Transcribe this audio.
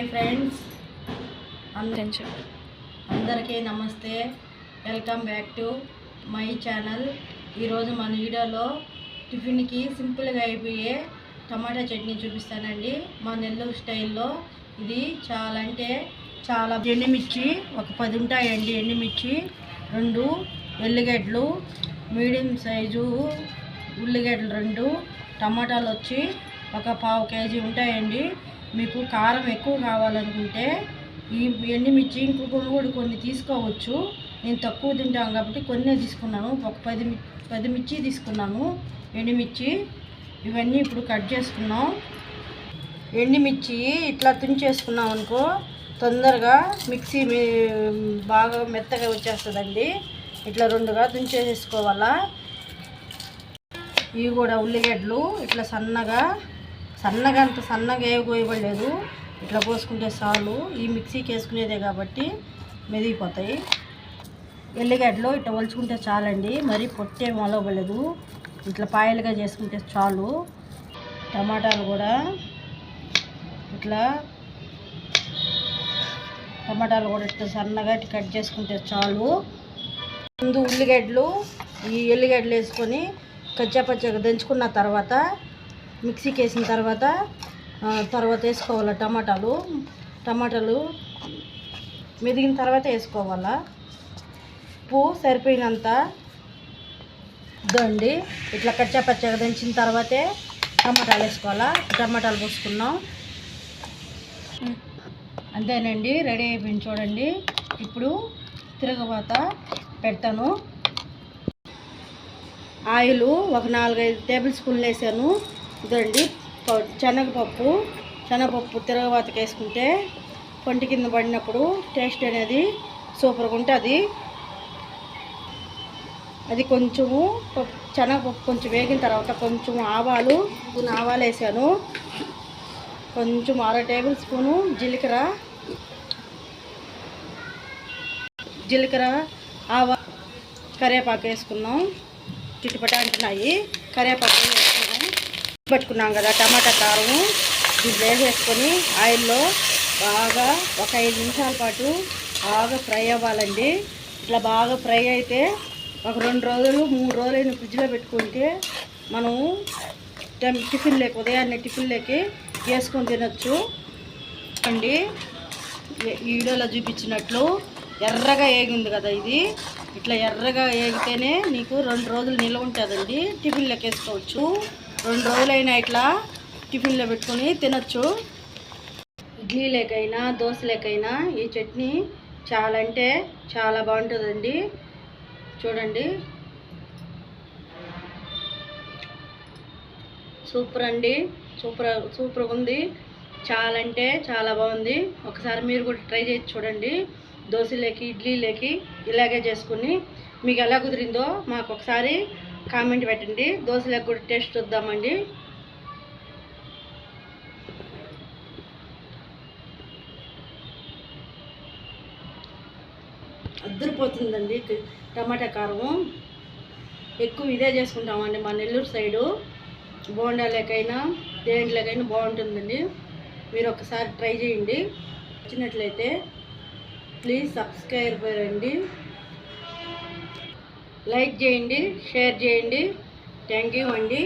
Hi friends. కొంచెం అందరికీ నమస్తే. Welcome back to my channel. ఈరోజు మన వీడియోలో టిఫిన్కి సింపుల్గా అయిపోయే టమాటా చట్నీ చూపిస్తానండి. మా నెల్లూరు స్టైల్లో ఇది చాలా అంటే చాలా ఎండుమిర్చి ఒక పది ఉంటాయండి ఎండుమిర్చి రెండు ఎల్లిగడ్డలు మీడియం సైజు ఉల్లిగడ్డలు రెండు టమాటాలు వచ్చి ఒక పావు కేజీ ఉంటాయండి. మీకు కారం ఎక్కువ కావాలనుకుంటే ఈ ఎండుమిర్చి ఇంకొక కూడా కొన్ని తీసుకోవచ్చు. నేను తక్కువ తింటాను కాబట్టి కొన్నే తీసుకున్నాను. ఒక పది పది మిర్చి తీసుకున్నాను. ఎండుమిర్చి ఇవన్నీ ఇప్పుడు కట్ చేసుకున్నాం. ఎండుమిర్చి ఇట్లా తుంచేసుకున్నాం అనుకో తొందరగా మిక్సీ బాగా మెత్తగా వచ్చేస్తుందండి. ఇట్లా రెండుగా తుంచేసేసుకోవాలా ఇవి కూడా ఉల్లిగడ్డలు ఇట్లా సన్నగా సన్నగా అంత సన్నగా ఏ కోయబడలేదు ఇట్లా పోసుకుంటే చాలు. ఈ మిక్సీకి వేసుకునేదే కాబట్టి మెదిగిపోతాయి. ఎల్లిగడ్డలు ఇట్లా ఒలుచుకుంటే చాలండి. మరి పొట్టే మొలవలేదు ఇట్లా పాయలుగా చేసుకుంటే చాలు. టమాటాలు కూడా ఇట్లా టమాటాలు కూడా ఇట్లా సన్నగా కట్ చేసుకుంటే చాలు. ముందు ఉల్లిగడ్డలు ఈ ఎల్లిగడ్డలు వేసుకొని కచ్చాపచ్చగా దంచుకున్న తర్వాత మిక్సీకి వేసిన తర్వాత తర్వాత వేసుకోవాలి టమాటాలు? టమాటాలు మెదిగిన తర్వాత వేసుకోవాలా? ఉప్పు సరిపోయినంత దండి ఇట్లా కచ్చాపచ్చగా దంచిన తర్వాతే టమాటాలు వేసుకోవాలా? టమాటాలు పోసుకున్నాం. అంతేనండి రెడీ అయిపోయింది చూడండి. ఇప్పుడు తిరగబాత పెడతాను. ఆయిల్ ఒక నాలుగైదు టేబుల్ స్పూన్లు వేసాను. ఇదండి. శనగపప్పు శనగపప్పు తిరగబాతకి వేసుకుంటే పంటి కింద పడినప్పుడు టేస్ట్ అనేది సూపర్గా ఉంటుంది. అది కొంచెము శనగపప్పు కొంచెం వేగిన తర్వాత కొంచెం ఆవాలు కొన్ని ఆవాలు వేసాను. కొంచెం అర టేబుల్ స్పూను జీలకర్ర. జీలకర్ర ఆవా కరివేపాకు వేసుకున్నాం. చిట్టుపట అంటున్నాయి. కరివేపాకు పట్టుకున్నాం కదా టమాటా కారం దీంట్లో వేసేసుకొని ఆయిల్లో బాగా ఒక ఐదు నిమిషాల పాటు బాగా ఫ్రై అవ్వాలండి. ఇట్లా బాగా ఫ్రై అయితే ఒక రెండు రోజులు మూడు రోజులైన ఫ్రిడ్జ్లో పెట్టుకుంటే మనం టిఫిన్ లేక ఉదయాన్నే టిఫిన్ లేకి వేసుకొని తినచ్చు. అండి ఈ వీడియోలో చూపించినట్లు ఎర్రగా ఏగింది కదా ఇది. ఇట్లా ఎర్రగా ఏగితేనే నీకు రెండు రోజులు నిల్వ ఉంటుందండి. టిఫిన్ వేసుకోవచ్చు. రెండు రోజులైనా ఇట్లా టిఫిన్లో పెట్టుకొని తినొచ్చు. ఇడ్లీ లేకైనా దోశ లేకైనా ఈ చట్నీ చాలా అంటే చాలా బాగుంటుందండి. చూడండి. సూపర్ అండి. సూపర్ సూపర్గా ఉంది. చాలా అంటే చాలా బాగుంది. ఒకసారి మీరు కూడా ట్రై చేసి చూడండి. దోశలేకి ఇడ్లీలేకి ఇలాగే చేసుకుని మీకు ఎలా కుదిరిందో మాకు ఒకసారి కామెంట్ పెట్టండి. దోశలకు కూడా టేస్ట్ చూద్దామండి. అద్దరిపోతుందండి టమాటా కారం. ఎక్కువ ఇదే చేసుకుంటామండి మా నెల్లూరు సైడు. బోండాలకైనా దేంట్లోకైనా బాగుంటుందండి. మీరు ఒకసారి ట్రై చేయండి. వచ్చినట్లయితే ప్లీజ్ సబ్స్క్రైబ్ చేయండి. లైక్ చేయండి షేర్ చేయండి. థ్యాంక్ యూ అండి.